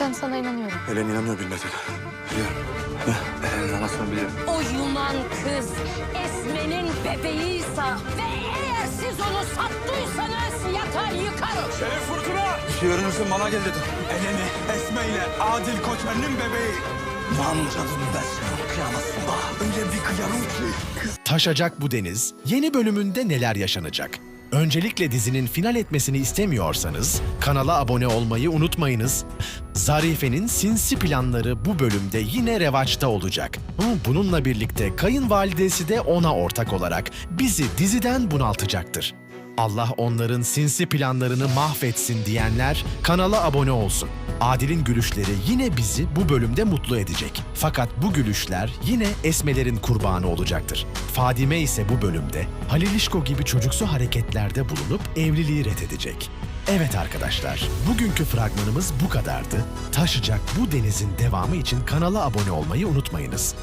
Ben sana inanıyorum. Helen inanıyor bilmedi. Biliyorum. Helen'in anasını biliyorum. O Yunan kız Esme'nin bebeğiyse ve eğer siz onu sattıysanız yakar yıkarım. Şerif Fırtına! Öğrenirsen bana gel dedim. Eleni, Esme ile Adil Koçer'in bebeği. Mamcadın besme kıyamasında. Öyle bir kıyarım ki. Taşacak bu deniz yeni bölümünde neler yaşanacak? Öncelikle dizinin final etmesini istemiyorsanız kanala abone olmayı unutmayınız. Zarife'nin sinsi planları bu bölümde yine revaçta olacak. Bununla birlikte kayınvalidesi de ona ortak olarak bizi diziden bunaltacaktır. Allah onların sinsi planlarını mahvetsin diyenler kanala abone olsun. Adil'in gülüşleri yine bizi bu bölümde mutlu edecek. Fakat bu gülüşler yine Esme'lerin kurbanı olacaktır. Fadime ise bu bölümde Halil İşko gibi çocuksu hareketlerde bulunup evliliği reddedecek. Evet arkadaşlar, bugünkü fragmanımız bu kadardı. Taşacak bu denizin devamı için kanala abone olmayı unutmayınız.